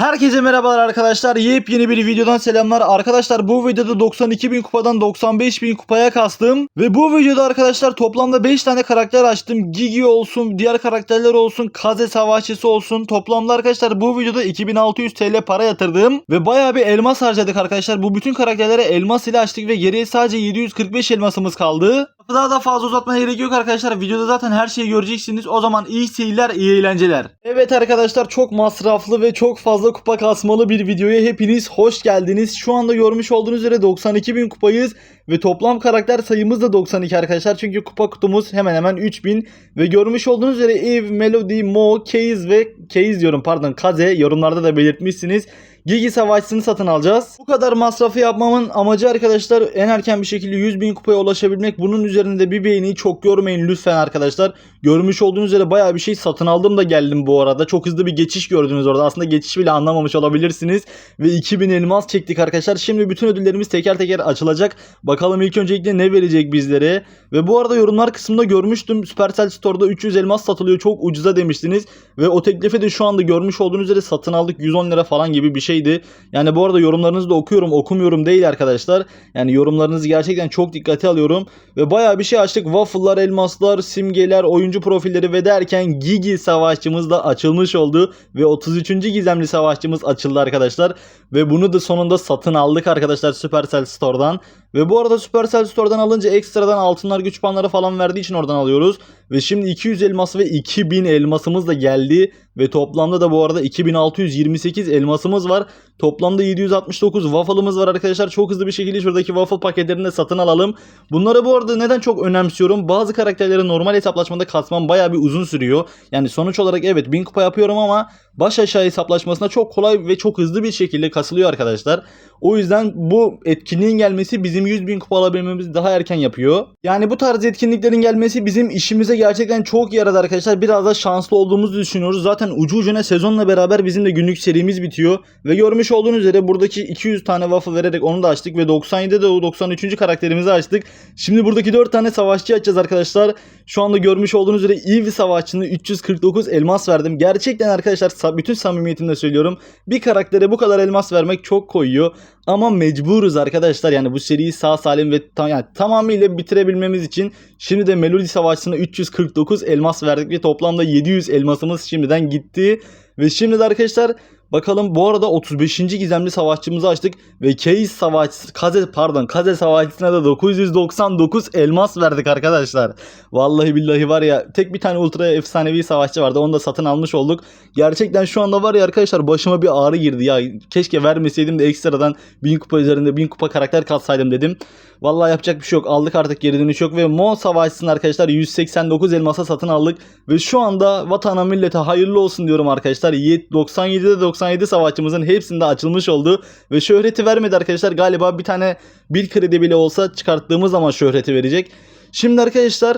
Herkese merhabalar arkadaşlar. Yepyeni bir videodan selamlar. Arkadaşlar bu videoda 92.000 kupadan 95.000 kupaya kastım. Ve bu videoda arkadaşlar toplamda 5 tane karakter açtım. Gigi olsun, diğer karakterler olsun, Kaze Savaşçısı olsun. Toplamda arkadaşlar bu videoda 2600 TL para yatırdım. Ve bayağı bir elmas harcadık arkadaşlar. Bu bütün karakterlere elmas ile açtık ve geriye sadece 745 elmasımız kaldı. Daha da fazla uzatmaya gerek yok arkadaşlar. Videoda zaten her şeyi göreceksiniz. O zaman iyi seyirler, iyi eğlenceler. Evet arkadaşlar çok masraflı ve çok fazla kupa kasmalı bir videoya hepiniz hoş geldiniz. Şu anda görmüş olduğunuz üzere 92.000 kupayız ve toplam karakter sayımız da 92 arkadaşlar. Çünkü kupa kutumuz hemen hemen 3000 ve görmüş olduğunuz üzere Eve, Melody, Mo, Case ve Case diyorum pardon Kaze yorumlarda da belirtmişsiniz. Gigi savaşçısını satın alacağız. Bu kadar masrafı yapmamın amacı arkadaşlar en erken bir şekilde 100.000 kupaya ulaşabilmek. Bunun üzerinde bir beğeni çok görmeyin lütfen arkadaşlar. Görmüş olduğunuz üzere baya bir şey satın aldım da geldim bu arada. Çok hızlı bir geçiş gördünüz orada. Aslında geçiş bile anlamamış olabilirsiniz. Ve 2000 elmas çektik arkadaşlar. Şimdi bütün ödüllerimiz teker teker açılacak. Bakalım ilk öncelikle ne verecek bizlere. Ve bu arada yorumlar kısmında görmüştüm. Supercell Store'da 300 elmas satılıyor. Çok ucuza demiştiniz. Ve o teklifi de şu anda görmüş olduğunuz üzere satın aldık. 110 lira falan gibi bir şeydi. Yani bu arada yorumlarınızı da okuyorum. Okumuyorum değil arkadaşlar. Yani yorumlarınızı gerçekten çok dikkate alıyorum. Ve bayağı bir şey açtık. Waffle'lar, elmaslar, simgeler, oyuncu profilleri ve derken Gigi savaşçımız da açılmış oldu. Ve 33. gizemli savaşçımız açıldı arkadaşlar. Ve bunu da sonunda satın aldık arkadaşlar Supercell Store'dan. Ve bu arada Supercell Store'dan alınca ekstradan altınlar güç puanları falan verdiği için oradan alıyoruz. Ve şimdi 200 elmas ve 2000 elmasımız da geldi. Ve toplamda da bu arada 2628 elmasımız var. Toplamda 769 waffle'ımız var arkadaşlar. Çok hızlı bir şekilde şuradaki waffle paketlerini de satın alalım. Bunları bu arada neden çok önemsiyorum? Bazı karakterleri normal hesaplaşmada kasmam baya bir uzun sürüyor. Yani sonuç olarak evet 1000 kupa yapıyorum ama baş aşağı hesaplaşmasında çok kolay ve çok hızlı bir şekilde kasılıyor arkadaşlar. O yüzden bu etkinliğin gelmesi bizim 100 bin kupa alabilmemizi daha erken yapıyor. Yani bu tarz etkinliklerin gelmesi bizim işimize gerçekten çok yaradı arkadaşlar. Biraz da şanslı olduğumuzu düşünüyoruz. Zaten ucu ucuna sezonla beraber bizim de günlük serimiz bitiyor. Ve görmüş olduğunuz üzere buradaki 200 tane waffle vererek onu da açtık. Ve 97'de de o 93. karakterimizi açtık. Şimdi buradaki 4 tane savaşçı açacağız arkadaşlar. Şu anda görmüş olduğunuz üzere Eve savaşçını 349 elmas verdim. Gerçekten arkadaşlar bütün samimiyetimle söylüyorum. Bir karaktere bu kadar elmas vermek çok koyuyor. Ama mecburuz arkadaşlar yani bu seriyi sağ salim ve tam, yani tamamıyla bitirebilmemiz için şimdi de Melody Savaşçı'na 349 elmas verdik ve toplamda 700 elmasımız şimdiden gitti. Ve şimdi de arkadaşlar bakalım bu arada 35. gizemli savaşçımızı açtık ve Case savaşçısı Kaze pardon Kaze savaşçısına da 999 elmas verdik arkadaşlar. Vallahi billahi var ya tek bir tane ultra efsanevi savaşçı vardı onu da satın almış olduk. Gerçekten şu anda var ya arkadaşlar başıma bir ağrı girdi ya. Keşke vermeseydim de ekstradan 1000 kupa üzerinde 1000 kupa karakter katsaydım dedim. Vallahi yapacak bir şey yok. Aldık artık geri dönüş yok ve Mo savaşçısını arkadaşlar 189 elmasa satın aldık. Ve şu anda vatana millete hayırlı olsun diyorum arkadaşlar. 97'de 97 savaşçımızın hepsinde açılmış oldu. Ve şöhreti vermedi arkadaşlar. Galiba bir tane bir kredi bile olsa çıkarttığımız zaman şöhreti verecek. Şimdi arkadaşlar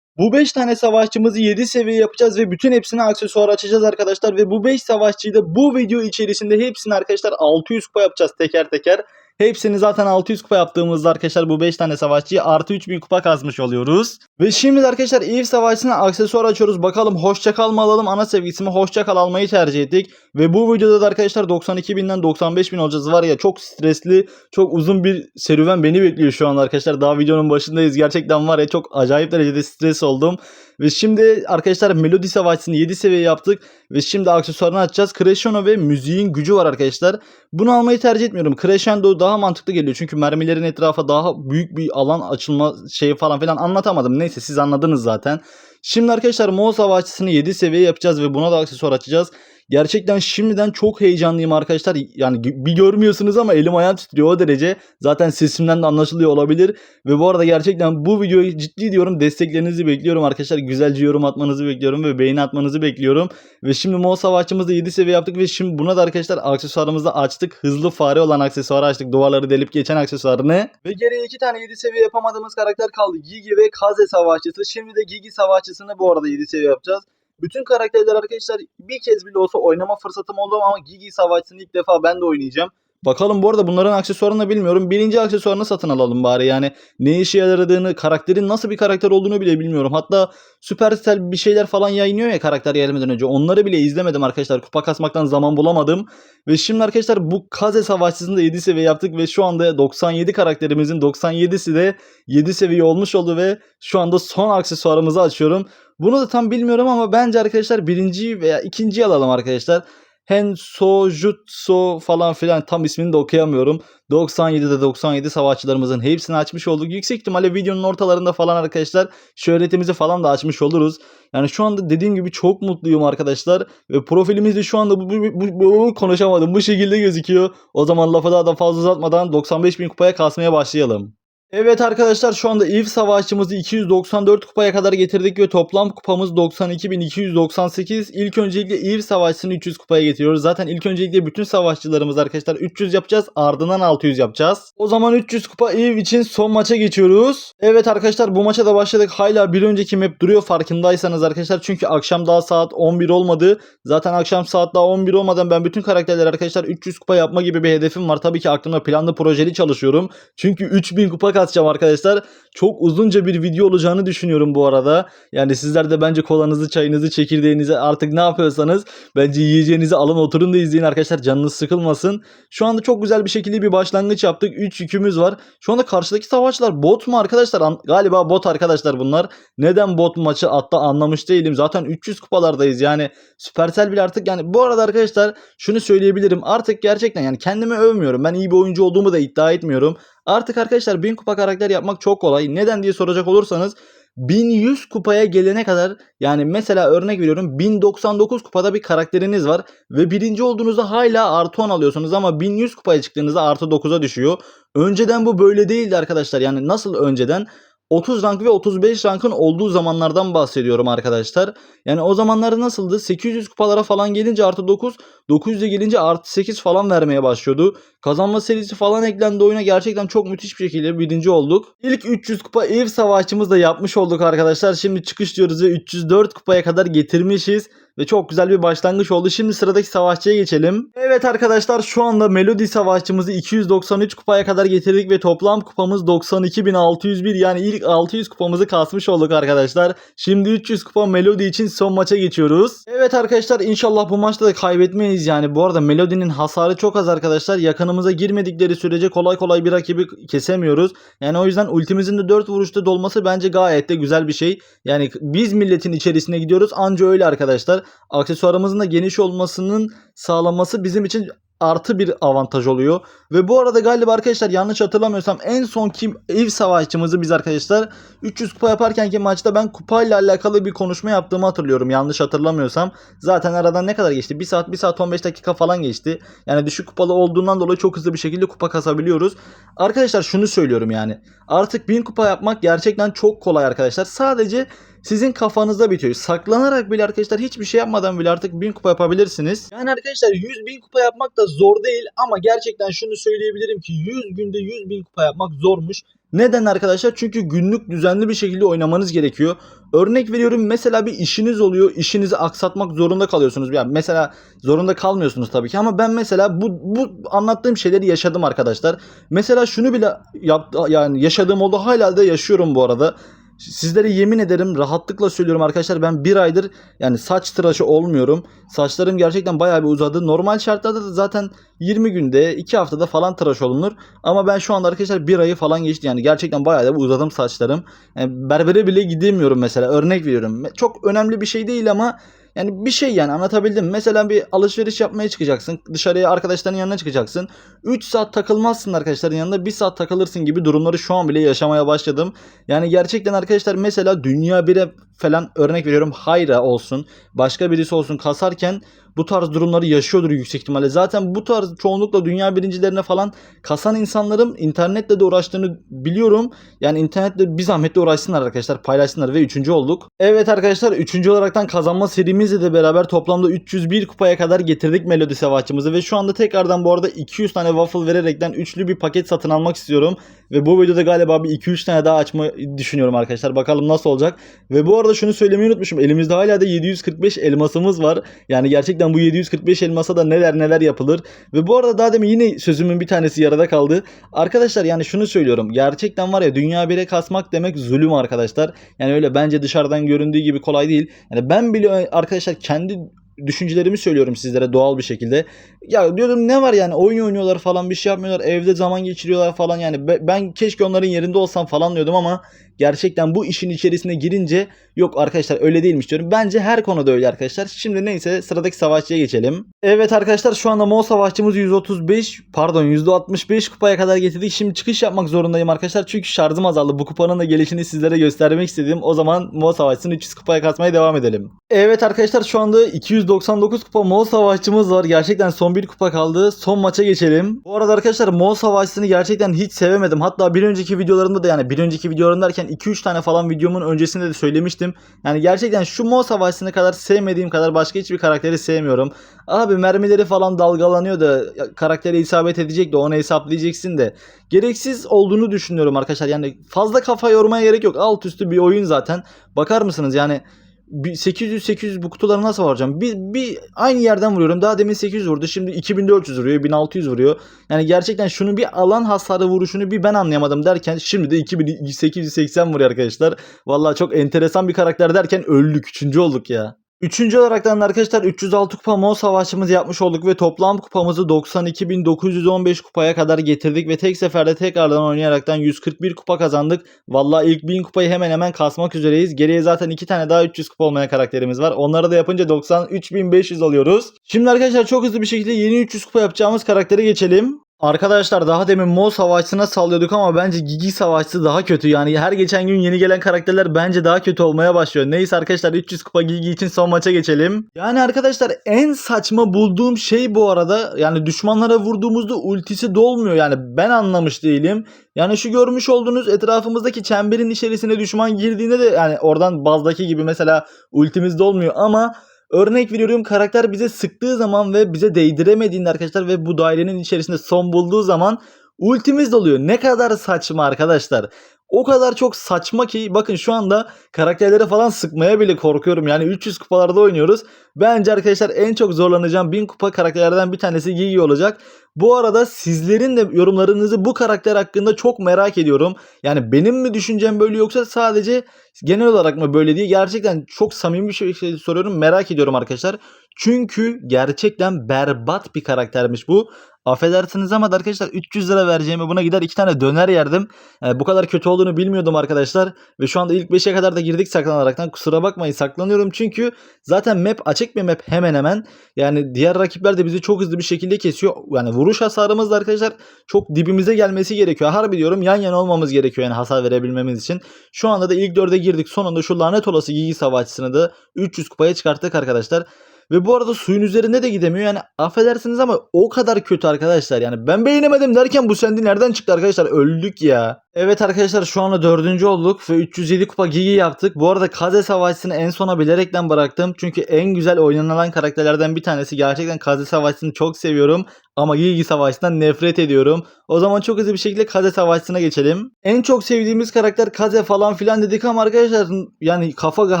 bu 5 tane savaşçımızı 7 seviye yapacağız ve bütün hepsine aksesuar açacağız arkadaşlar. Ve bu 5 savaşçıyı da bu video içerisinde hepsini arkadaşlar 600 kupa yapacağız teker teker. Hepsini zaten 600 kupa yaptığımızda arkadaşlar bu 5 tane savaşçıyı artı 3000 kupa kazmış oluyoruz. Ve şimdi arkadaşlar Eve savaşçısına aksesuar açıyoruz. Bakalım hoşça kal mı alalım ana sevgisimi hoşça kal almayı tercih ettik. Ve bu videoda da arkadaşlar 92.000'den 95.000 olacağız. Var ya çok stresli çok uzun bir serüven beni bekliyor şu an arkadaşlar. Daha videonun başındayız. Gerçekten var ya çok acayip derecede stres oldum. Ve şimdi arkadaşlar Melody Savaşçısını 7 seviye yaptık. Ve şimdi aksesuarını açacağız. Crescendo ve müziğin gücü var arkadaşlar. Bunu almayı tercih etmiyorum. Crescendo daha mantıklı geliyor. Çünkü mermilerin etrafa daha büyük bir alan açılma şeyi falan filan anlatamadım. Neyse siz anladınız zaten. Şimdi arkadaşlar Mo Savaşçısını 7 seviye yapacağız ve buna da aksesuar açacağız. Gerçekten şimdiden çok heyecanlıyım arkadaşlar. Yani bir görmüyorsunuz ama elim ayağım titriyor o derece. Zaten sesimden de anlaşılıyor olabilir. Ve bu arada gerçekten bu videoyu ciddi diyorum desteklerinizi bekliyorum arkadaşlar. Güzelce yorum atmanızı bekliyorum ve beğeni atmanızı bekliyorum. Ve şimdi Mo Savaşçımızda 7 seviye yaptık ve şimdi buna da arkadaşlar aksesuarımızı açtık. Hızlı fare olan aksesuarı açtık. Duvarları delip geçen aksesuarını. Ve geriye 2 tane 7 seviye yapamadığımız karakter kaldı. Gigi ve Kaze Savaşçısı. Şimdi de Gigi Savaşçısını bu arada 7 seviye yapacağız. Bütün karakterler arkadaşlar bir kez bile olsa oynama fırsatım oldu ama Gigi Savaşçısını ilk defa ben de oynayacağım. Bakalım bu arada bunların aksesuarını da bilmiyorum. Birinci aksesuarını satın alalım bari yani. Ne işe yaradığını, karakterin nasıl bir karakter olduğunu bile bilmiyorum. Hatta Supercell bir şeyler falan yayınlıyor ya karakter gelmeden önce. Onları bile izlemedim arkadaşlar. Kupa kasmaktan zaman bulamadım. Ve şimdi arkadaşlar bu Kaze Savaşçısı'nda 7 seviye yaptık ve şu anda 97 karakterimizin 97'si de 7 seviye olmuş oldu ve şu anda son aksesuarımızı açıyorum. Bunu da tam bilmiyorum ama bence arkadaşlar birinciyi veya ikinciyi alalım arkadaşlar. Henso Jutsu falan filan tam ismini de okuyamıyorum. 97'de 97 savaşçılarımızın hepsini açmış olduk. Yüksek ihtimalle videonun ortalarında falan arkadaşlar şöhretimizi falan da açmış oluruz. Yani şu anda dediğim gibi çok mutluyum arkadaşlar. Ve profilimiz de şu anda bu, bu, bu, bu- konuşamadım bu şekilde gözüküyor. O zaman lafı daha da fazla uzatmadan 95 bin kupaya kasmaya başlayalım. Evet arkadaşlar şu anda Eve savaşçımızı 294 kupaya kadar getirdik ve toplam kupamız 92.298. İlk öncelikle Eve savaşçısını 300 kupaya getiriyoruz. Zaten ilk öncelikle bütün savaşçılarımız arkadaşlar 300 yapacağız ardından 600 yapacağız. O zaman 300 kupa Eve için son maça geçiyoruz. Evet arkadaşlar bu maça da başladık. Hala bir önceki map duruyor farkındaysanız arkadaşlar. Çünkü akşam daha saat 11 olmadı. Zaten akşam saat daha 11 olmadan ben bütün karakterler arkadaşlar 300 kupa yapma gibi bir hedefim var. Tabii ki aklımda planlı projeli çalışıyorum. Çünkü 3000 kupa kasacağım arkadaşlar. Çok uzunca bir video olacağını düşünüyorum bu arada. Yani sizler de bence kolanızı, çayınızı, çekirdeğinizi artık ne yapıyorsanız bence yiyeceğinizi alın oturun da izleyin arkadaşlar. Canınız sıkılmasın. Şu anda çok güzel bir şekilde bir başlangıç yaptık. 3 yükümüz var. Şu anda karşıdaki savaşçılar bot mu arkadaşlar? An- galiba bot arkadaşlar bunlar. Neden bot maçı hatta anlamış değilim. Zaten 300 kupalardayız yani. Supercell bile artık yani bu arada arkadaşlar şunu söyleyebilirim. Artık gerçekten yani kendimi övmüyorum. Ben iyi bir oyuncu olduğumu da iddia etmiyorum. Artık arkadaşlar 1000 kupa karakter yapmak çok kolay. Neden diye soracak olursanız 1100 kupaya gelene kadar yani mesela örnek veriyorum 1099 kupada bir karakteriniz var ve birinci olduğunuzda hala artı 10 alıyorsunuz ama 1100 kupaya çıktığınızda artı 9'a düşüyor. Önceden bu böyle değildi arkadaşlar yani nasıl önceden 30 rank ve 35 rankın olduğu zamanlardan bahsediyorum arkadaşlar. Yani o zamanlarda nasıldı? 800 kupalara falan gelince artı 9, 900'e gelince artı 8 falan vermeye başlıyordu. Kazanma serisi falan eklendi oyuna. Gerçekten çok müthiş bir şekilde birinci olduk. İlk 300 kupa ev savaşçımız da yapmış olduk arkadaşlar. Şimdi çıkış diyoruz ve 304 kupaya kadar getirmişiz. Ve çok güzel bir başlangıç oldu. Şimdi sıradaki savaşçıya geçelim. Evet arkadaşlar şu anda Melody savaşçımızı 293 kupaya kadar getirdik ve toplam kupamız 92.601 yani ilk 600 kupamızı kasmış olduk arkadaşlar. Şimdi 300 kupa Melody için son maça geçiyoruz. Evet arkadaşlar inşallah bu maçta da kaybetmeyiz yani. Bu arada Melody'nin hasarı çok az arkadaşlar. Yakınımıza girmedikleri sürece kolay kolay bir rakibi kesemiyoruz. Yani o yüzden ultimizin de 4 vuruşta dolması bence gayet de güzel bir şey. Yani biz milletin içerisine gidiyoruz anca öyle arkadaşlar. Aksesuarımızın da geniş olmasının sağlanması bizim için artı bir avantaj oluyor. Ve bu arada galiba arkadaşlar yanlış hatırlamıyorsam en son kim ev savaşçımızı biz arkadaşlar 300 kupa yaparkenki maçta ben kupayla alakalı bir konuşma yaptığımı hatırlıyorum. Yanlış hatırlamıyorsam. Zaten aradan ne kadar geçti? 1 saat 1 saat 15 dakika falan geçti. Yani düşük kupalı olduğundan dolayı çok hızlı bir şekilde kupa kasabiliyoruz. Arkadaşlar şunu söylüyorum yani. Artık 1000 kupa yapmak gerçekten çok kolay arkadaşlar. Sadece sizin kafanızda bitiyor. Saklanarak bile arkadaşlar hiçbir şey yapmadan bile artık 1000 kupa yapabilirsiniz. Yani arkadaşlar 100 bin kupa yapmak da zor değil ama gerçekten şunu söyleyebilirim ki 100 günde 100 bin kupa yapmak zormuş. Neden arkadaşlar? Çünkü günlük düzenli bir şekilde oynamanız gerekiyor. Örnek veriyorum mesela bir işiniz oluyor. işinizi aksatmak zorunda kalıyorsunuz. Yani mesela zorunda kalmıyorsunuz tabii ki ama ben mesela bu bu anlattığım şeyleri yaşadım arkadaşlar. Mesela şunu bile yap, yani yaşadığım oldu hala da yaşıyorum bu arada. Sizlere yemin ederim rahatlıkla söylüyorum arkadaşlar ben bir aydır yani saç tıraşı olmuyorum. Saçlarım gerçekten bayağı bir uzadı. Normal şartlarda da zaten 20 günde 2 haftada falan tıraş olunur. Ama ben şu anda arkadaşlar bir ayı falan geçti yani gerçekten bayağı da uzadım saçlarım. Yani berbere bile gidemiyorum mesela örnek veriyorum. Çok önemli bir şey değil ama yani bir şey yani anlatabildim. Mesela bir alışveriş yapmaya çıkacaksın. Dışarıya arkadaşların yanına çıkacaksın. 3 saat takılmazsın arkadaşların yanında. 1 saat takılırsın gibi durumları şu an bile yaşamaya başladım. Yani gerçekten arkadaşlar mesela dünya bire falan örnek veriyorum Hayra olsun. Başka birisi olsun kasarken bu tarz durumları yaşıyordur yüksek ihtimalle. Zaten bu tarz çoğunlukla dünya birincilerine falan kasan insanların internetle de uğraştığını biliyorum. Yani internetle bir zahmetle uğraşsınlar arkadaşlar paylaşsınlar ve üçüncü olduk. Evet arkadaşlar üçüncü olaraktan kazanma serimizle de beraber toplamda 301 kupaya kadar getirdik Melody Savaşçımızı ve şu anda tekrardan bu arada 200 tane waffle vererekten üçlü bir paket satın almak istiyorum. Ve bu videoda galiba bir 2-3 tane daha açmayı düşünüyorum arkadaşlar. Bakalım nasıl olacak. Ve bu arada arada şunu söylemeyi unutmuşum. Elimizde hala da 745 elmasımız var. Yani gerçekten bu 745 elmasa da neler neler yapılır. Ve bu arada daha demin yine sözümün bir tanesi yarıda kaldı. Arkadaşlar yani şunu söylüyorum. Gerçekten var ya dünya bire kasmak demek zulüm arkadaşlar. Yani öyle bence dışarıdan göründüğü gibi kolay değil. Yani ben bile arkadaşlar kendi düşüncelerimi söylüyorum sizlere doğal bir şekilde. Ya diyorum ne var yani oyun oynuyorlar falan bir şey yapmıyorlar. Evde zaman geçiriyorlar falan yani. Be- Ben keşke onların yerinde olsam falan diyordum ama gerçekten bu işin içerisine girince yok arkadaşlar öyle değilmiş diyorum. Bence her konuda öyle arkadaşlar. Şimdi neyse sıradaki savaşçıya geçelim. Evet arkadaşlar şu anda Mo savaşçımız 135 pardon %65 kupaya kadar getirdik. Şimdi çıkış yapmak zorundayım arkadaşlar. Çünkü şarjım azaldı. Bu kupanın da gelişini sizlere göstermek istedim. O zaman Mo savaşçısını 300 kupaya kasmaya devam edelim. Evet arkadaşlar şu anda 299 kupa Mo savaşçımız var. Gerçekten son bir kupa kaldı. Son maça geçelim. Bu arada arkadaşlar Mo savaşçısını gerçekten hiç sevemedim. Hatta bir önceki videolarımda da yani bir önceki videolarım derken 2-3 tane falan videomun öncesinde de söylemiştim. Yani gerçekten şu Mo savaşçısını kadar sevmediğim kadar başka hiçbir karakteri sevmiyorum. Abi mermileri falan dalgalanıyor da karaktere isabet edecek de onu hesaplayacaksın de. Gereksiz olduğunu düşünüyorum arkadaşlar. Yani fazla kafa yormaya gerek yok. Alt üstü bir oyun zaten. Bakar mısınız yani bir 800 800 bu kutuları nasıl vuracağım? Bir, bir aynı yerden vuruyorum. Daha demin 800 vurdu. Şimdi 2400 vuruyor, 1600 vuruyor. Yani gerçekten şunu bir alan hasarı vuruşunu bir ben anlayamadım derken şimdi de 2880 vuruyor arkadaşlar. Vallahi çok enteresan bir karakter derken öldük. Üçüncü olduk ya. Üçüncü olaraktan da arkadaşlar 306 kupa Mo savaşçımızı yapmış olduk ve toplam kupamızı 92.915 kupaya kadar getirdik ve tek seferde tekrardan oynayaraktan 141 kupa kazandık. Vallahi ilk 1000 kupayı hemen hemen kasmak üzereyiz. Geriye zaten 2 tane daha 300 kupa olmayan karakterimiz var. Onları da yapınca 93.500 oluyoruz. Şimdi arkadaşlar çok hızlı bir şekilde yeni 300 kupa yapacağımız karaktere geçelim. Arkadaşlar daha demin Mo savaşçısına sallıyorduk ama bence Gigi savaşçısı daha kötü. Yani her geçen gün yeni gelen karakterler bence daha kötü olmaya başlıyor. Neyse arkadaşlar 300 kupa Gigi için son maça geçelim. Yani arkadaşlar en saçma bulduğum şey bu arada yani düşmanlara vurduğumuzda ultisi dolmuyor. Yani ben anlamış değilim. Yani şu görmüş olduğunuz etrafımızdaki çemberin içerisine düşman girdiğinde de yani oradan bazdaki gibi mesela ultimiz dolmuyor ama Örnek veriyorum karakter bize sıktığı zaman ve bize değdiremediğinde arkadaşlar ve bu dairenin içerisinde son bulduğu zaman ultimiz doluyor. Ne kadar saçma arkadaşlar. O kadar çok saçma ki bakın şu anda karakterlere falan sıkmaya bile korkuyorum. Yani 300 kupalarda oynuyoruz. Bence arkadaşlar en çok zorlanacağım 1000 kupa karakterlerden bir tanesi Gigi olacak. Bu arada sizlerin de yorumlarınızı bu karakter hakkında çok merak ediyorum. Yani benim mi düşüncem böyle yoksa sadece genel olarak mı böyle diye gerçekten çok samimi bir şekilde soruyorum. Merak ediyorum arkadaşlar. Çünkü gerçekten berbat bir karaktermiş bu. Affedersiniz ama da arkadaşlar 300 lira vereceğime buna gider iki tane döner yerdim. Yani bu kadar kötü olduğunu bilmiyordum arkadaşlar. Ve şu anda ilk 5'e kadar da girdik saklanaraktan. Kusura bakmayın saklanıyorum çünkü zaten map açık bir map hemen hemen. Yani diğer rakipler de bizi çok hızlı bir şekilde kesiyor. Yani vuruş hasarımız da arkadaşlar çok dibimize gelmesi gerekiyor. Harbi diyorum yan yana olmamız gerekiyor yani hasar verebilmemiz için. Şu anda da ilk 4'e girdik. Sonunda şu lanet olası Gigi savaşçısını da 300 kupaya çıkarttık arkadaşlar. Ve bu arada suyun üzerinde de gidemiyor. Yani affedersiniz ama o kadar kötü arkadaşlar. Yani ben beğenemedim derken bu sendi nereden çıktı arkadaşlar? Öldük ya. Evet arkadaşlar şu anda dördüncü olduk ve 307 kupa Gigi yaptık. Bu arada Kaze Savaşçı'nı en sona bilerekten bıraktım. Çünkü en güzel oynanılan karakterlerden bir tanesi. Gerçekten Kaze Savaşçı'nı çok seviyorum. Ama Gigi Savaşçı'ndan nefret ediyorum. O zaman çok hızlı bir şekilde Kaze Savaşçı'na geçelim. En çok sevdiğimiz karakter Kaze falan filan dedik ama arkadaşlar yani kafa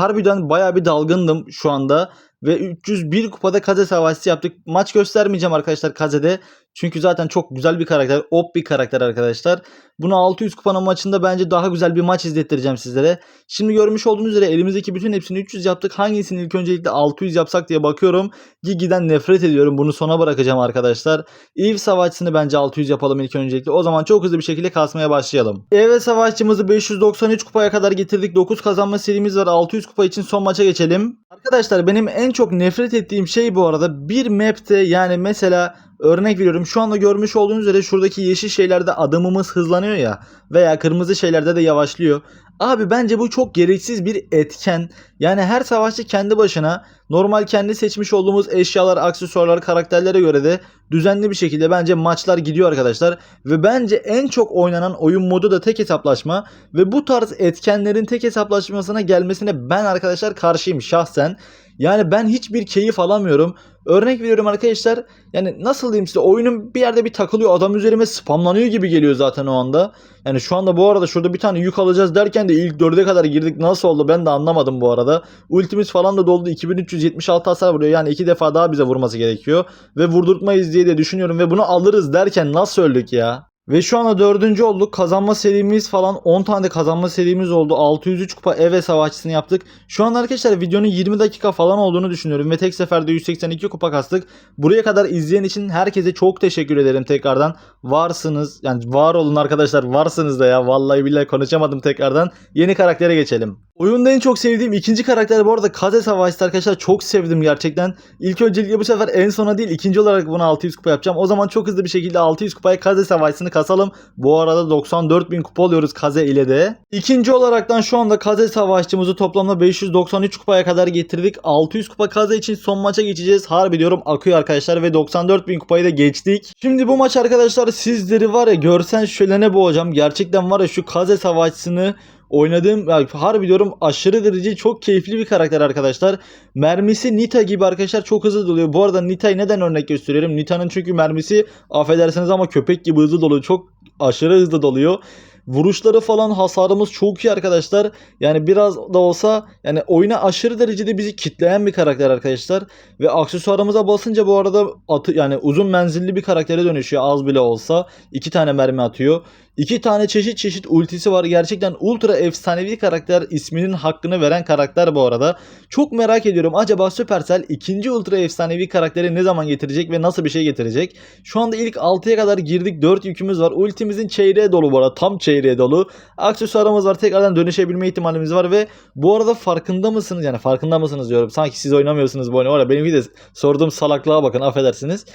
harbiden baya bir dalgındım şu anda ve 301 kupada Kaze savaşçısı yaptık. Maç göstermeyeceğim arkadaşlar Kaze'de. Çünkü zaten çok güzel bir karakter. Op bir karakter arkadaşlar. Bunu 600 kupanın maçında bence daha güzel bir maç izlettireceğim sizlere. Şimdi görmüş olduğunuz üzere elimizdeki bütün hepsini 300 yaptık. Hangisini ilk öncelikle 600 yapsak diye bakıyorum. Gigi'den nefret ediyorum. Bunu sona bırakacağım arkadaşlar. Eve savaşçısını bence 600 yapalım ilk öncelikle. O zaman çok hızlı bir şekilde kasmaya başlayalım. Eve savaşçımızı 593 kupaya kadar getirdik. 9 kazanma serimiz var. 600 kupa için son maça geçelim. Arkadaşlar benim en çok nefret ettiğim şey bu arada bir map'te yani mesela örnek veriyorum şu anda görmüş olduğunuz üzere şuradaki yeşil şeylerde adımımız hızlanıyor ya veya kırmızı şeylerde de yavaşlıyor. Abi bence bu çok gereksiz bir etken. Yani her savaşçı kendi başına normal kendi seçmiş olduğumuz eşyalar, aksesuarlar, karakterlere göre de düzenli bir şekilde bence maçlar gidiyor arkadaşlar. Ve bence en çok oynanan oyun modu da tek hesaplaşma. Ve bu tarz etkenlerin tek hesaplaşmasına gelmesine ben arkadaşlar karşıyım şahsen. Yani ben hiçbir keyif alamıyorum. Örnek veriyorum arkadaşlar. Yani nasıl diyeyim size oyunun bir yerde bir takılıyor. Adam üzerime spamlanıyor gibi geliyor zaten o anda. Yani şu anda bu arada şurada bir tane yük alacağız derken de ilk dörde kadar girdik. Nasıl oldu ben de anlamadım bu arada. Ultimiz falan da doldu. 2376 hasar vuruyor. Yani iki defa daha bize vurması gerekiyor. Ve vurdurtmayız diye de düşünüyorum. Ve bunu alırız derken nasıl öldük ya? Ve şu anda dördüncü olduk. Kazanma serimiz falan 10 tane de kazanma serimiz oldu. 603 kupa eve savaşçısını yaptık. Şu anda arkadaşlar videonun 20 dakika falan olduğunu düşünüyorum. Ve tek seferde 182 kupa kastık. Buraya kadar izleyen için herkese çok teşekkür ederim tekrardan. Varsınız. Yani var olun arkadaşlar. Varsınız da ya. Vallahi billahi konuşamadım tekrardan. Yeni karaktere geçelim. Oyunda en çok sevdiğim ikinci karakter bu arada Kaze Savaşçısı arkadaşlar. Çok sevdim gerçekten. İlk öncelikle bu sefer en sona değil ikinci olarak bunu 600 kupa yapacağım. O zaman çok hızlı bir şekilde 600 kupaya Kaze Savaşçısını kasalım. Bu arada 94.000 kupa oluyoruz Kaze ile de. İkinci olaraktan şu anda Kaze Savaşçımızı toplamda 593 kupaya kadar getirdik. 600 kupa Kaze için son maça geçeceğiz. Harbi diyorum akıyor arkadaşlar ve 94.000 kupayı da geçtik. Şimdi bu maç arkadaşlar sizleri var ya görsen şölene boğacağım. Gerçekten var ya şu Kaze Savaşçısını oynadığım ya harbi diyorum aşırı derece çok keyifli bir karakter arkadaşlar. Mermisi Nita gibi arkadaşlar çok hızlı doluyor. Bu arada Nita'yı neden örnek gösteriyorum? Nita'nın çünkü mermisi affedersiniz ama köpek gibi hızlı doluyor. Çok aşırı hızlı doluyor. Vuruşları falan hasarımız çok iyi arkadaşlar. Yani biraz da olsa yani oyuna aşırı derecede bizi kitleyen bir karakter arkadaşlar. Ve aksesuarımıza basınca bu arada atı, yani uzun menzilli bir karaktere dönüşüyor az bile olsa. iki tane mermi atıyor. İki tane çeşit çeşit ultisi var. Gerçekten ultra efsanevi karakter isminin hakkını veren karakter bu arada. Çok merak ediyorum acaba Supercell ikinci ultra efsanevi karakteri ne zaman getirecek ve nasıl bir şey getirecek? Şu anda ilk 6'ya kadar girdik. 4 yükümüz var. Ultimizin çeyreği dolu bu arada. Tam çeyreği dolu. Aksesuarımız var. Tekrardan dönüşebilme ihtimalimiz var ve bu arada farkında mısınız? Yani farkında mısınız diyorum. Sanki siz oynamıyorsunuz bu oyunu. Var ya benimki de sorduğum salaklığa bakın affedersiniz.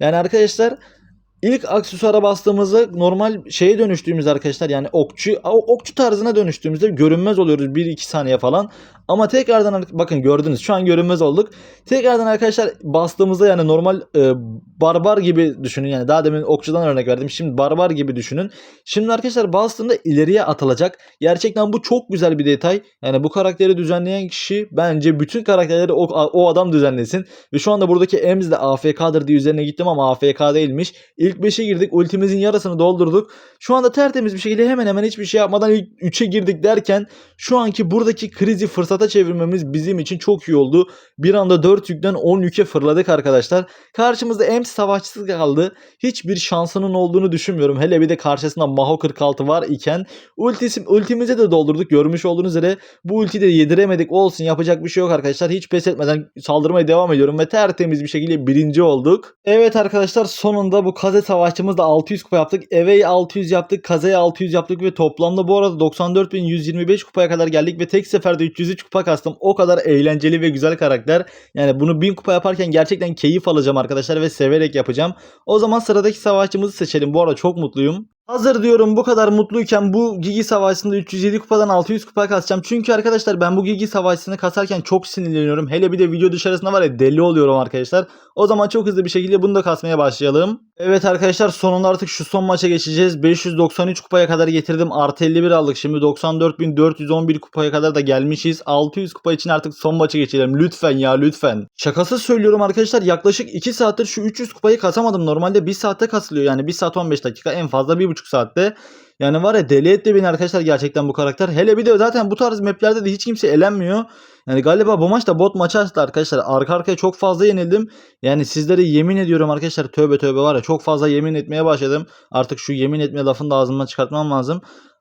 Yani arkadaşlar İlk aksesuara bastığımızda normal şeye dönüştüğümüz arkadaşlar yani okçu okçu tarzına dönüştüğümüzde görünmez oluyoruz 1-2 saniye falan. Ama tekrardan bakın gördünüz şu an görünmez olduk. Tekrardan arkadaşlar bastığımızda yani normal e, barbar gibi düşünün yani daha demin okçudan örnek verdim. Şimdi barbar gibi düşünün. Şimdi arkadaşlar bastığında ileriye atılacak. Gerçekten bu çok güzel bir detay. Yani bu karakteri düzenleyen kişi bence bütün karakterleri o, o adam düzenlesin. Ve şu anda buradaki Ems de AFK'dır diye üzerine gittim ama AFK değilmiş. İlk 5'e girdik. Ultimizin yarısını doldurduk. Şu anda tertemiz bir şekilde hemen hemen hiçbir şey yapmadan ilk 3'e girdik derken şu anki buradaki krizi fırsata çevirmemiz bizim için çok iyi oldu. Bir anda 4 yükten 10 yüke fırladık arkadaşlar. Karşımızda Ems savaşçısı kaldı. Hiçbir şansının olduğunu düşünmüyorum. Hele bir de karşısında Maho 46 var iken ultisi, ultimize de doldurduk. Görmüş olduğunuz üzere bu ultiyi de yediremedik. Olsun yapacak bir şey yok arkadaşlar. Hiç pes etmeden saldırmaya devam ediyorum ve tertemiz bir şekilde birinci olduk. Evet arkadaşlar sonunda bu kaze savaşçımızda 600 kupa yaptık. Eve'yi 600 yaptık. Kaze'yi 600 yaptık ve toplamda bu arada 94.125 kupaya kadar geldik ve tek seferde 303 kupa kastım. O kadar eğlenceli ve güzel karakter. Yani bunu 1000 kupa yaparken gerçekten keyif alacağım arkadaşlar ve severek yapacağım. O zaman sıradaki savaşçımızı seçelim. Bu arada çok mutluyum. Hazır diyorum bu kadar mutluyken bu Gigi Savaşı'nda 307 kupadan 600 kupa kasacağım. Çünkü arkadaşlar ben bu Gigi Savaşı'nı kasarken çok sinirleniyorum. Hele bir de video dışarısında var ya deli oluyorum arkadaşlar. O zaman çok hızlı bir şekilde bunu da kasmaya başlayalım. Evet arkadaşlar sonunda artık şu son maça geçeceğiz. 593 kupaya kadar getirdim. Artı 51 aldık. Şimdi 94.411 kupaya kadar da gelmişiz. 600 kupa için artık son maça geçelim. Lütfen ya lütfen. Şakasız söylüyorum arkadaşlar. Yaklaşık 2 saattir şu 300 kupayı kasamadım. Normalde 1 saatte kasılıyor. Yani 1 saat 15 dakika en fazla 1,5 saatte. Yani var ya deli etti beni arkadaşlar gerçekten bu karakter. Hele bir de zaten bu tarz maplerde de hiç kimse elenmiyor. Yani galiba bu maçta bot maçı açtı arkadaşlar. Arka arkaya çok fazla yenildim. Yani sizlere yemin ediyorum arkadaşlar tövbe tövbe var ya çok fazla yemin etmeye başladım. Artık şu yemin etme lafını da ağzımdan çıkartmam lazım.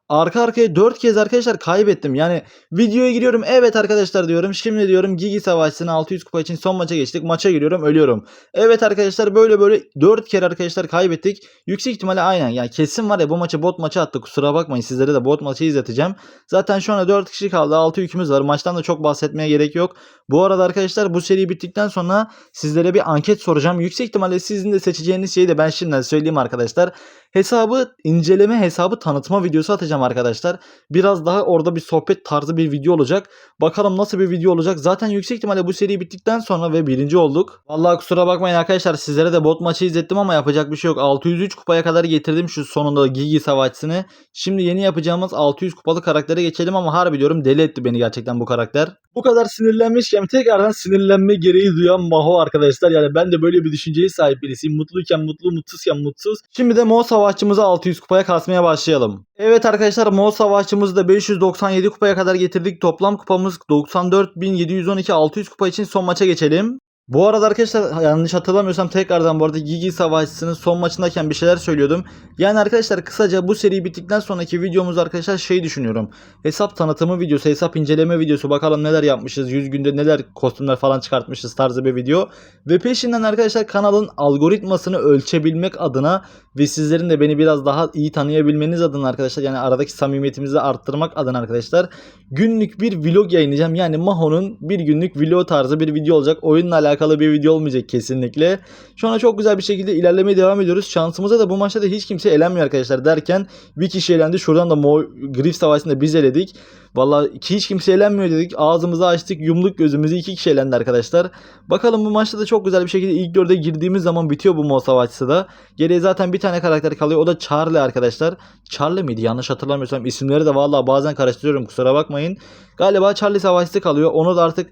Arka arkaya 4 kez arkadaşlar kaybettim. Yani videoya giriyorum. Evet arkadaşlar diyorum. Şimdi diyorum Gigi Savaşçı'nın 600 kupa için son maça geçtik. Maça giriyorum ölüyorum. Evet arkadaşlar böyle böyle 4 kere arkadaşlar kaybettik. Yüksek ihtimalle aynen. Yani kesin var ya bu maçı bot maçı attı. Kusura bakmayın sizlere de bot maçı izleteceğim. Zaten şu anda 4 kişi kaldı. 6 yükümüz var. Maçtan da çok bahsetmeye gerek yok. Bu arada arkadaşlar bu seri bittikten sonra sizlere bir anket soracağım. Yüksek ihtimalle sizin de seçeceğiniz şeyi de ben şimdiden söyleyeyim arkadaşlar. Hesabı inceleme hesabı tanıtma videosu atacağım arkadaşlar. Biraz daha orada bir sohbet tarzı bir video olacak. Bakalım nasıl bir video olacak. Zaten yüksek ihtimalle bu seri bittikten sonra ve birinci olduk. Vallahi kusura bakmayın arkadaşlar sizlere de bot maçı izlettim ama yapacak bir şey yok. 603 kupaya kadar getirdim şu sonunda Gigi savaşçısını. Şimdi yeni yapacağımız 600 kupalı karaktere geçelim ama harbi diyorum deli etti beni gerçekten bu karakter. Bu kadar sinirlenmişken tekrardan sinirlenme gereği duyan Maho arkadaşlar. Yani ben de böyle bir düşünceye sahip birisiyim. Mutluyken mutlu, mutsuzken mutsuz. Şimdi de Mo savaşçımızı 600 kupaya kasmaya başlayalım. Evet arkadaşlar Mo savaşçımızı da 597 kupaya kadar getirdik. Toplam kupamız 94.712 600 kupa için son maça geçelim. Bu arada arkadaşlar yanlış hatırlamıyorsam tekrardan bu arada Gigi Savaşçısı'nın son maçındayken bir şeyler söylüyordum. Yani arkadaşlar kısaca bu seri bittikten sonraki videomuz arkadaşlar şey düşünüyorum. Hesap tanıtımı videosu, hesap inceleme videosu bakalım neler yapmışız, 100 günde neler kostümler falan çıkartmışız tarzı bir video. Ve peşinden arkadaşlar kanalın algoritmasını ölçebilmek adına ve sizlerin de beni biraz daha iyi tanıyabilmeniz adına arkadaşlar yani aradaki samimiyetimizi arttırmak adına arkadaşlar günlük bir vlog yayınlayacağım. Yani Maho'nun bir günlük vlog tarzı bir video olacak. Oyunla alakalı bir video olmayacak kesinlikle. Şu anda çok güzel bir şekilde ilerlemeye devam ediyoruz. Şansımıza da bu maçta da hiç kimse elenmiyor arkadaşlar derken bir kişi elendi. Şuradan da Mo Griff Savaşı'nda biz eledik. Vallahi hiç kimse elenmiyor dedik. Ağzımızı açtık yumluk gözümüzü iki kişi elendi arkadaşlar. Bakalım bu maçta da çok güzel bir şekilde ilk dörde girdiğimiz zaman bitiyor bu Mo Savaşçısı da. Geriye zaten bir tane karakter kalıyor. O da Charlie arkadaşlar. Charlie miydi? Yanlış hatırlamıyorsam isimleri de vallahi bazen karıştırıyorum kusura bakmayın. Galiba Charlie Savaşçısı kalıyor. Onu da artık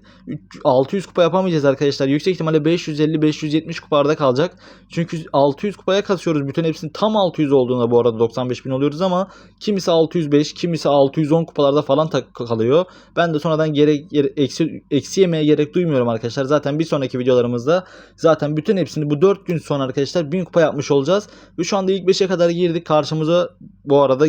600 kupa yapamayacağız arkadaşlar. Yüksek ihtimalle 550-570 kupada kalacak. Çünkü 600 kupaya kasıyoruz. Bütün hepsinin tam 600 olduğunda bu arada 95 bin oluyoruz ama kimisi 605, kimisi 610 kupalarda falan kalıyor. Ben de sonradan gerek, gerek eksi, eksi yemeye gerek duymuyorum arkadaşlar. Zaten bir sonraki videolarımızda zaten bütün hepsini bu 4 gün sonra arkadaşlar 1000 kupa yapmış olacağız. Ve şu anda ilk 5'e kadar girdik. Karşımıza bu arada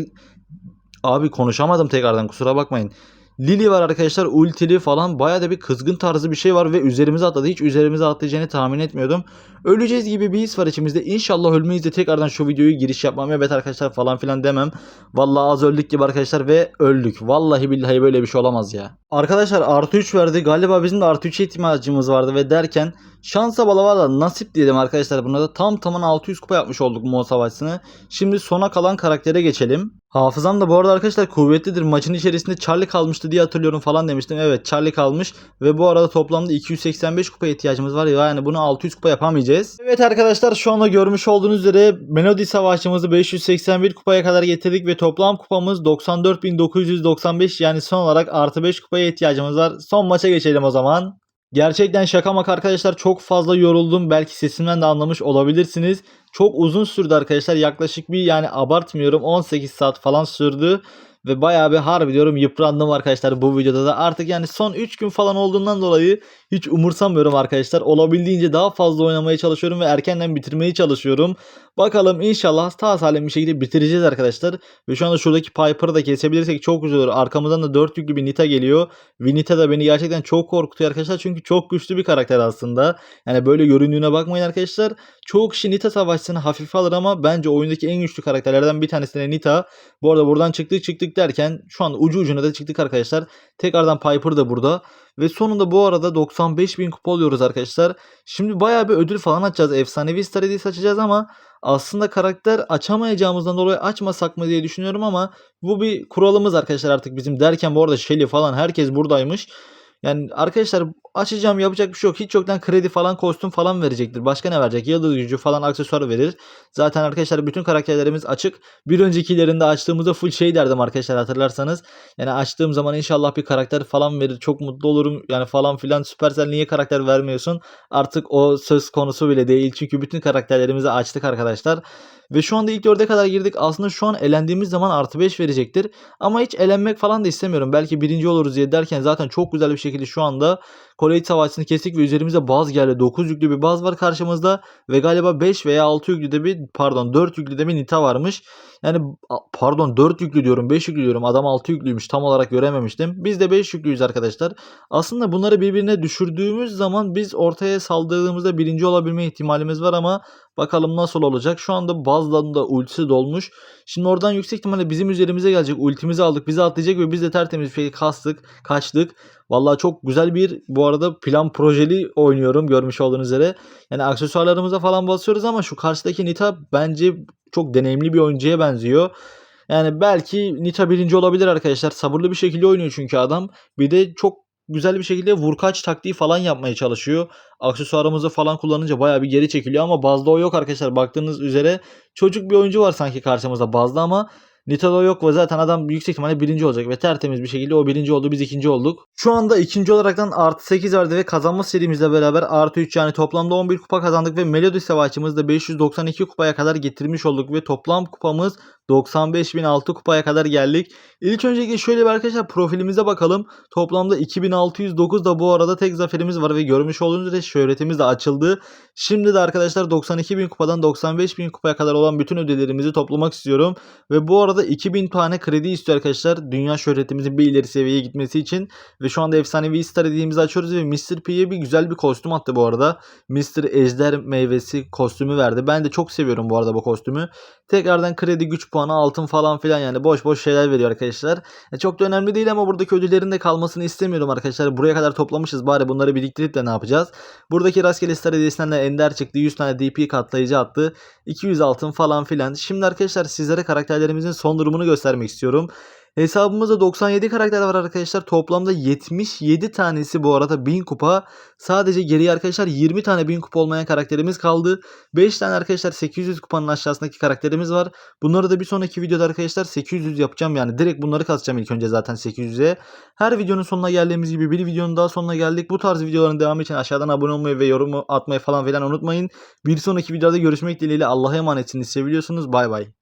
abi konuşamadım tekrardan kusura bakmayın. Lily var arkadaşlar ultili falan baya da bir kızgın tarzı bir şey var ve üzerimize atladı. Hiç üzerimize atlayacağını tahmin etmiyordum. Öleceğiz gibi bir his var içimizde. İnşallah ölmeyiz de tekrardan şu videoyu giriş yapmam. Evet arkadaşlar falan filan demem. Vallahi az öldük gibi arkadaşlar ve öldük. Vallahi billahi böyle bir şey olamaz ya. Arkadaşlar artı 3 verdi. Galiba bizim de artı 3'e ihtiyacımız vardı ve derken şansa bala var da nasip diyelim arkadaşlar. Buna da tam tamına 600 kupa yapmış olduk Mo Savaşçısını. Şimdi sona kalan karaktere geçelim. Hafızam da bu arada arkadaşlar kuvvetlidir. Maçın içerisinde Charlie kalmıştı diye hatırlıyorum falan demiştim. Evet Charlie kalmış ve bu arada toplamda 285 kupaya ihtiyacımız var. Yani bunu 600 kupa yapamayacağız. Evet arkadaşlar şu anda görmüş olduğunuz üzere Melody Savaşçımızı 581 kupaya kadar getirdik ve toplam kupamız 94.995 yani son olarak artı 5 kupaya ihtiyacımız var. Son maça geçelim o zaman. Gerçekten şaka mak arkadaşlar çok fazla yoruldum. Belki sesimden de anlamış olabilirsiniz. Çok uzun sürdü arkadaşlar. Yaklaşık bir yani abartmıyorum 18 saat falan sürdü. Ve bayağı bir harbi diyorum yıprandım arkadaşlar bu videoda da. Artık yani son 3 gün falan olduğundan dolayı hiç umursamıyorum arkadaşlar. Olabildiğince daha fazla oynamaya çalışıyorum ve erkenden bitirmeye çalışıyorum. Bakalım inşallah sağ salim bir şekilde bitireceğiz arkadaşlar. Ve şu anda şuradaki Piper'ı da kesebilirsek çok güzel olur. Arkamızdan da 4 yüklü bir Nita geliyor. Ve Nita da beni gerçekten çok korkutuyor arkadaşlar. Çünkü çok güçlü bir karakter aslında. Yani böyle göründüğüne bakmayın arkadaşlar. Çoğu kişi Nita savaşçısını hafife alır ama bence oyundaki en güçlü karakterlerden bir tanesi de Nita. Bu arada buradan çıktık çıktık derken şu an ucu ucuna da çıktık arkadaşlar. Tekrardan Piper da burada. Ve sonunda bu arada 95 bin kupa oluyoruz arkadaşlar. Şimdi bayağı bir ödül falan açacağız. Efsanevi Star Hediyesi açacağız ama aslında karakter açamayacağımızdan dolayı açmasak mı diye düşünüyorum ama bu bir kuralımız arkadaşlar artık bizim derken bu arada Shelly falan herkes buradaymış. Yani arkadaşlar açacağım yapacak bir şey yok. Hiç yoktan kredi falan kostüm falan verecektir. Başka ne verecek? Yıldız gücü falan aksesuar verir. Zaten arkadaşlar bütün karakterlerimiz açık. Bir öncekilerinde açtığımızda full şey derdim arkadaşlar hatırlarsanız. Yani açtığım zaman inşallah bir karakter falan verir. Çok mutlu olurum. Yani falan filan Supercell niye karakter vermiyorsun? Artık o söz konusu bile değil. Çünkü bütün karakterlerimizi açtık arkadaşlar. Ve şu anda ilk 4'e kadar girdik. Aslında şu an elendiğimiz zaman artı 5 verecektir. Ama hiç elenmek falan da istemiyorum. Belki birinci oluruz diye derken zaten çok güzel bir şekilde şu anda Kolej Savaşçı'nı kestik ve üzerimizde baz geldi. 9 yüklü bir baz var karşımızda. Ve galiba 5 veya 6 yüklü de bir pardon 4 yüklü de bir Nita varmış. Yani pardon 4 yüklü diyorum 5 yüklü diyorum. Adam 6 yüklüymüş tam olarak görememiştim. Biz de 5 yüklüyüz arkadaşlar. Aslında bunları birbirine düşürdüğümüz zaman biz ortaya saldırdığımızda birinci olabilme ihtimalimiz var ama Bakalım nasıl olacak. Şu anda bazılarının da ultisi dolmuş. Şimdi oradan yüksek ihtimalle bizim üzerimize gelecek. Ultimizi aldık. Bizi atlayacak ve biz de tertemiz bir şekilde kastık. Kaçtık. Vallahi çok güzel bir bu arada plan projeli oynuyorum görmüş olduğunuz üzere. Yani aksesuarlarımıza falan basıyoruz ama şu karşıdaki Nita bence çok deneyimli bir oyuncuya benziyor. Yani belki Nita birinci olabilir arkadaşlar. Sabırlı bir şekilde oynuyor çünkü adam. Bir de çok güzel bir şekilde vurkaç taktiği falan yapmaya çalışıyor. Aksesuarımızı falan kullanınca bayağı bir geri çekiliyor ama bazda o yok arkadaşlar. Baktığınız üzere çocuk bir oyuncu var sanki karşımızda bazda ama Nita'da yok ve zaten adam yüksek ihtimalle birinci olacak ve tertemiz bir şekilde o birinci oldu biz ikinci olduk. Şu anda ikinci olaraktan artı 8 verdi ve kazanma serimizle beraber artı 3 yani toplamda 11 kupa kazandık ve Melody Savaşçımızı da 592 kupaya kadar getirmiş olduk ve toplam kupamız 95.006 kupaya kadar geldik. İlk öncelikle şöyle bir arkadaşlar profilimize bakalım. Toplamda 2609 da bu arada tek zaferimiz var ve görmüş olduğunuz üzere şöhretimiz de açıldı. Şimdi de arkadaşlar 92.000 kupadan 95.000 kupaya kadar olan bütün ödüllerimizi toplamak istiyorum. Ve bu arada 2000 tane kredi istiyor arkadaşlar. Dünya şöhretimizin bir ileri seviyeye gitmesi için. Ve şu anda efsanevi star hediyemizi açıyoruz ve Mr. P'ye bir güzel bir kostüm attı bu arada. Mr. Ejder meyvesi kostümü verdi. Ben de çok seviyorum bu arada bu kostümü. Tekrardan kredi güç puanı altın falan filan yani boş boş şeyler veriyor arkadaşlar. E, çok da önemli değil ama buradaki ödüllerin de kalmasını istemiyorum arkadaşlar. Buraya kadar toplamışız bari bunları biriktirip de ne yapacağız? Buradaki rastgele star hediyesinden de ender çıktı. 100 tane DP katlayıcı attı. 200 altın falan filan. Şimdi arkadaşlar sizlere karakterlerimizin son durumunu göstermek istiyorum. Hesabımızda 97 karakter var arkadaşlar. Toplamda 77 tanesi bu arada 1000 kupa. Sadece geriye arkadaşlar 20 tane 1000 kupa olmayan karakterimiz kaldı. 5 tane arkadaşlar 800 kupanın aşağısındaki karakterimiz var. Bunları da bir sonraki videoda arkadaşlar 800 yapacağım. Yani direkt bunları kasacağım ilk önce zaten 800'e. Her videonun sonuna geldiğimiz gibi bir videonun daha sonuna geldik. Bu tarz videoların devamı için aşağıdan abone olmayı ve yorum atmayı falan filan unutmayın. Bir sonraki videoda görüşmek dileğiyle Allah'a emanetsiniz. Seviyorsunuz. Bay bay.